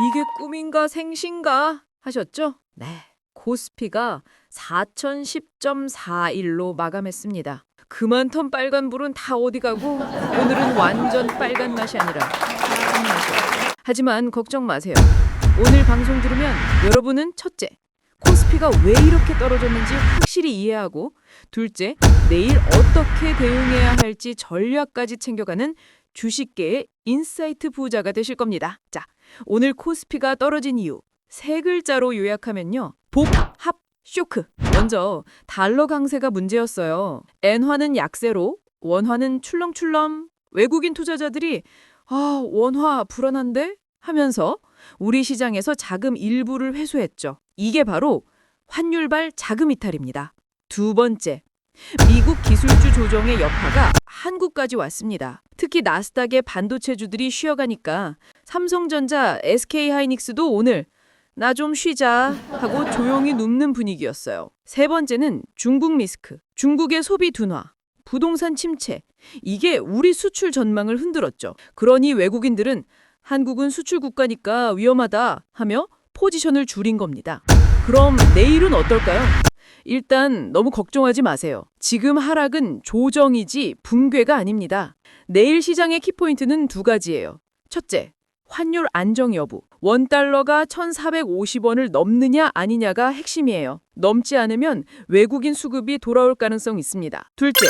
이게 꿈인가 생신가 하셨죠? 네. 코스피가 4010.41로 마감했습니다. 그만 턴 빨간불은 다 어디 가고 오늘은 완전 빨간 맛이 아니라. 하지만 걱정 마세요. 오늘 방송 들으면 여러분은 첫째, 코스피가 왜 이렇게 떨어졌는지 확실히 이해하고 둘째, 내일 어떻게 대응해야 할지 전략까지 챙겨가는 주식계의 인사이트 부자가 되실 겁니다. 자, 오늘 코스피가 떨어진 이유 세 글자로 요약하면요. 복합 쇼크. 먼저 달러 강세가 문제였어요. 엔화는 약세로 원화는 출렁출렁 외국인 투자자들이 아, 원화 불안한데 하면서 우리 시장에서 자금 일부를 회수했죠. 이게 바로 환율발 자금 이탈입니다. 두 번째, 미국 기술주 조정의 여파가 한국까지 왔습니다. 특히 나스닥의 반도체주들이 쉬어가니까 삼성전자, SK하이닉스도 오늘 나 좀 쉬자 하고 조용히 눕는 분위기였어요. 세 번째는 중국 리스크, 중국의 소비 둔화, 부동산 침체. 이게 우리 수출 전망을 흔들었죠. 그러니 외국인들은 한국은 수출 국가니까 위험하다 하며 포지션을 줄인 겁니다. 그럼 내일은 어떨까요? 일단 너무 걱정하지 마세요. 지금 하락은 조정이지 붕괴가 아닙니다. 내일 시장의 키포인트는 두 가지예요. 첫째, 환율 안정 여부. 원달러가 1,450원을 넘느냐 아니냐가 핵심이에요. 넘지 않으면 외국인 수급이 돌아올 가능성 있습니다. 둘째,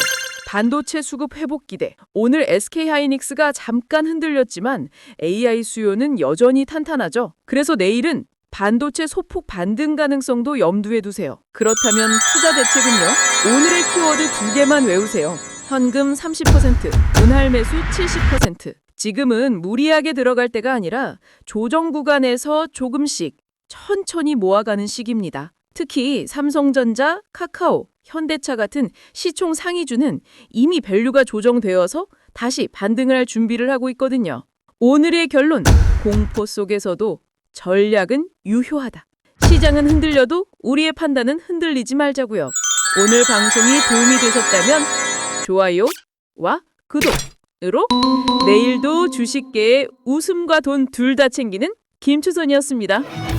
반도체 수급 회복 기대. 오늘 SK하이닉스가 잠깐 흔들렸지만 AI 수요는 여전히 탄탄하죠. 그래서 내일은 반도체 소폭 반등 가능성도 염두에 두세요. 그렇다면 투자 대책은요. 오늘의 키워드 두 개만 외우세요. 현금 30%, 분할 매수 70%. 지금은 무리하게 들어갈 때가 아니라 조정 구간에서 조금씩 천천히 모아가는 시기입니다. 특히 삼성전자, 카카오, 현대차 같은 시총 상위주는 이미 밸류가 조정되어서 다시 반등을 할 준비를 하고 있거든요. 오늘의 결론, 공포 속에서도 전략은 유효하다. 시장은 흔들려도 우리의 판단은 흔들리지 말자고요. 오늘 방송이 도움이 되셨다면 좋아요와 구독으로 내일도 주식계의 웃음과 돈 둘 다 챙기는 김추선이었습니다.